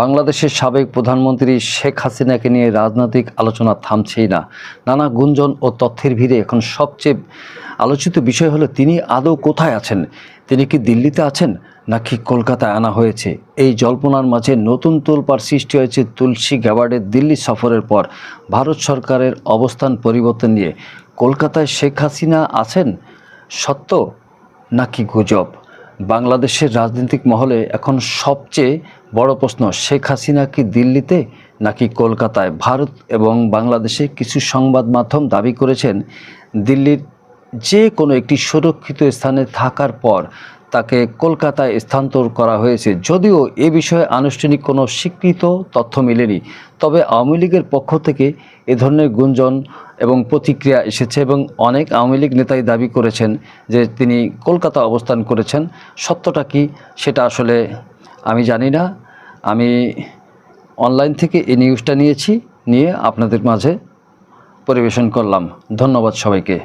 বাংলাদেশের সাবেক প্রধানমন্ত্রী শেখ হাসিনাকে নিয়ে রাজনৈতিক আলোচনা থামছেই না। নানা গুঞ্জন ও তথ্যের ভিড়ে এখন সবচেয়ে আলোচিত বিষয় হলো, তিনি আদৌ কোথায় আছেন? তিনি কি দিল্লিতে আছেন নাকি কলকাতায় আনা হয়েছে? এই জল্পনার মাঝে নতুন তোলপাড় সৃষ্টি হয়েছে তুলসী গ্যাবার্ডের দিল্লি সফরের পর। ভারত সরকারের অবস্থান পরিবর্তন নিয়ে কলকাতায় শেখ হাসিনা আছেন সত্য নাকি গুজব? বাংলাদেশের রাজনৈতিক মহলে এখন সবচেয়ে বড় প্রশ্ন, শেখ হাসিনা কি দিল্লিতে নাকি কলকাতায়? ভারত এবং বাংলাদেশে কিছু সংবাদ মাধ্যম দাবি করেছেন, দিল্লির যে কোনো একটি সুরক্ষিত স্থানে থাকার পর তাকে কলকাতায় স্থানান্তর করা হয়েছে। যদিও এ বিষয়ে আনুষ্ঠানিক কোনো স্বীকৃত তথ্য মেলেনি, তবে আওয়ামী লীগের পক্ষ থেকে এ ধরনের গুঞ্জন এবং প্রতিক্রিয়া এসেছে এবং অনেক আওয়ামী লীগ নেতাই দাবি করেছেন যে তিনি কলকাতা অবস্থান করেছেন। সত্যটা কি সেটা আসলে আমি জানি না। আমি অনলাইন থেকে এই নিউজটা নিয়েছি, নিয়ে আপনাদের মাঝে পরিবেশন করলাম। ধন্যবাদ সবাইকে।